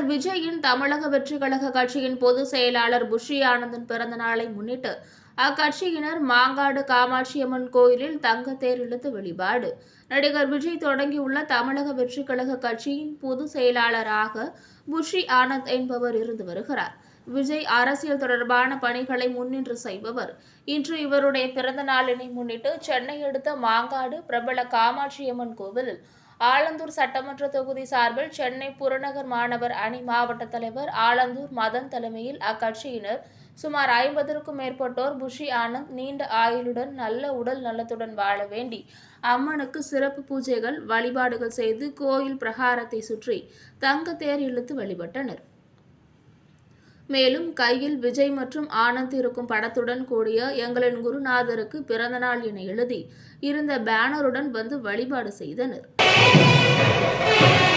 விஜயின் தமிழக வெற்றி கழக கட்சியின் பொதுச் செயலாளர் புஷி ஆனந்தன் பிறந்த நாளை முன்னிட்டு அக்கட்சியினர் மாங்காடு காமாட்சியம்மன் கோயிலில் தங்கத்தேர் இழுத்து வழிபாடு நடிகர் விஜய் தொடங்கியுள்ள தமிழக வெற்றி கழக கட்சியின் பொதுச் செயலாளராக புஷி ஆனந்த் என்பவர் இருந்து வருகிறார். விஜய் அரசியல் தொடர்பான பணிகளை முன்னின்று செய்பவர். இன்று இவருடைய பிறந்த நாளினை முன்னிட்டு சென்னை அடுத்த மாங்காடு பிரபல காமாட்சியம்மன் கோவிலில் ஆலந்தூர் சட்டமன்ற தொகுதி சார்பில் சென்னை புறநகர் மாணவர் அணி மாவட்ட தலைவர் ஆலந்தூர் மதன் தலைமையில் அக்கட்சியினர் சுமார் ஐம்பதற்கும் மேற்பட்டோர் புஷி ஆனந்த் நீண்ட ஆயுளுடன் நல்ல உடல் நலத்துடன் வாழ வேண்டி அம்மனுக்கு சிறப்பு பூஜைகள் வழிபாடுகள் செய்து கோயில் பிரகாரத்தை சுற்றி தங்க தேர் இழுத்து வழிபட்டனர். மேலும் கையில் விஜய் மற்றும் ஆனந்த் இருக்கும் படத்துடன் கூடிய எங்களின் குருநாதருக்கு பிறந்தநாள் என எழுதி இருந்த பேனருடன் வந்து வழிபாடு செய்தனர். えっ?